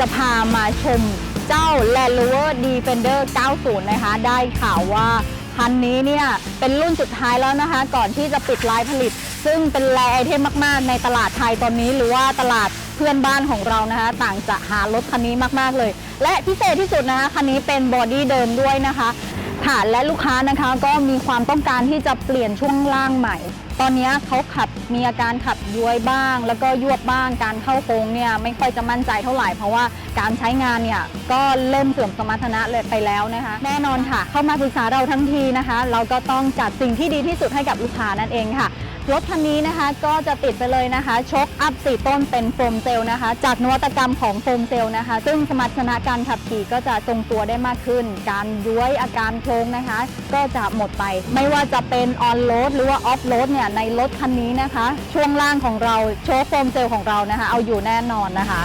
จะพามาชมเจ้า Land Rover Defender 90 นะคะ ได้ข่าวว่าคันนี้เนี่ย เป็นรุ่นสุดท้ายแล้วนะคะ ก่อนที่จะปิดลายผลิต ซึ่งเป็นแรไอเทมมาก ๆ ในตลาดไทยตอนนี้หรือว่าตลาดเพื่อนบ้านของเรานะคะ ต่างจะหารถคันนี้มาก ๆ เลย และพิเศษที่สุดนะคะ คันนี้เป็นบอดี้เดิมด้วยนะคะค่ะและลูกค้านะคะก็มีความต้องการที่จะเปลี่ยนช่วงล่างใหม่ ตอนนี้เขาขับมีอาการขับย้วยบ้าง แล้วก็ยวบบ้างการเข้าโค้งเนี่ยไม่ค่อยจะมั่นใจเท่าไหร่เพราะว่าการใช้งานเนี่ยก็เริ่มเสื่อมสมรรถนะเลยไปแล้วนะคะ แน่นอนค่ะ เข้ามาปรึกษาเราทั้งทีนะคะ เราก็ต้องจัดสิ่งที่ดีที่สุดให้กับลูกค้านั่นเองค่ะรถคันนี้นะคะก็จะติดไปเลยนะคะชกอัพสี่ต้นเป็นโฟมเซลล์นะคะ จากนวัตกรรมของโฟมเซลล์นะคะ ซึ่งสมรรถนะการขับขี่ก็จะทรงตัวได้มากขึ้น การย้วยอาการโค้งนะคะ ก็จะหมดไป ไม่ว่าจะเป็นออนโรดหรือว่าออฟโรดเนี่ยในรถคันนี้นะคะ ช่วงล่างของเราโชว์โฟมเซลล์ของเรานะคะ เอาอยู่แน่นอนนะคะ